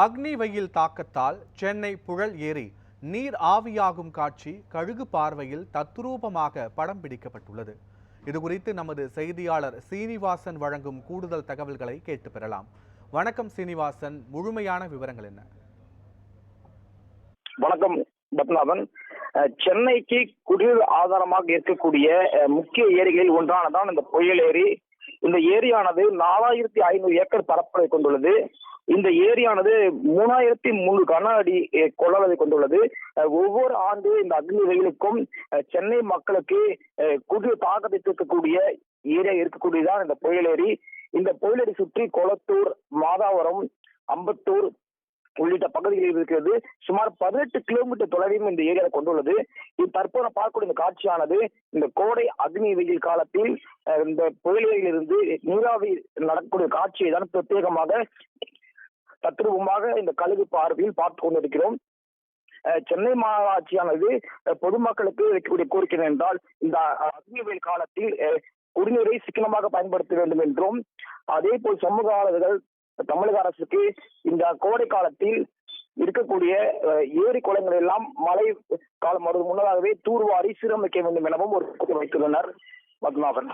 அக்னி வெயில் தாக்கத்தால் சென்னை புழல் ஏரி நீர் ஆவியாகும் காட்சி கழுகு பார்வையில் தத்ரூபமாக படம் பிடிக்கப்பட்டுள்ளது. இதுகுறித்து நமது செய்தியாளர் சீனிவாசன் வழங்கும் கூடுதல் தகவல்களை கேட்டு பெறலாம். வணக்கம் சீனிவாசன் முழுமையான விவரங்கள் என்ன? வணக்கம் சென்னைக்கு குடிநீர் ஆதாரமாக இருக்கக்கூடிய முக்கிய ஏரிகளில் ஒன்றானதான் இந்த புயல் ஏரி. இந்த ஏரியானது நாலாயிரத்தி ஐநூறு ஏக்கர் பரப்பளவை கொண்டுள்ளது. இந்த ஏரியானது மூணாயிரத்தி மூன்று கன அடி கொள்ளளவை கொண்டுள்ளது. ஒவ்வொரு ஆண்டு இந்த அக்னி வெயிலுக்கும் அஹ், சென்னை மக்களுக்கு குடிய தாக்கத்தை தீர்க்கக்கூடிய ஏரியா இருக்கக்கூடியதான் இந்த புயல் ஏரி. இந்த புயலேரி சுற்றி கொளத்தூர் மாதாவரம் அம்பத்தூர் உள்ளிட்ட பகுதிகளில் இருக்கிறது. சுமார் பதினெட்டு கிலோமீட்டர் தொலைவையும் இந்த ஏரியா கொண்டுள்ளது. இது தற்போது பார்க்கக்கூடிய இந்த காட்சியானது இந்த கோடை அக்னி வெயில் காலத்தில் அஹ், இந்த புயலிலிருந்து நீராவி நடக்கக்கூடிய காட்சியை தான் பிரத்யேகமாக தத்ரூபமாக இந்த கழுகு பார்வையில் பார்த்து கொண்டிருக்கிறோம். அஹ், சென்னை மாநகராட்சியானது பொதுமக்களுக்கு வைக்கக்கூடிய கோரிக்கை என்றால் இந்த அஹ், அக்னி வெயில் காலத்தில் அஹ், குடிநீரை சிக்கனமாக பயன்படுத்த வேண்டும் என்றும் அதே போல் சமூக ஆளுநர்கள் தமிழக அரசுக்கு இந்த கோடை காலத்தில் இருக்கக்கூடிய அஹ், ஏரி குளங்கள் எல்லாம் மழை காலம் வருவது முன்னதாகவே தூர்வாரி சீரமைக்க வேண்டும் எனவும் ஒரு கோரிக்கை வைத்துள்ளனர். பத்மநாபன்.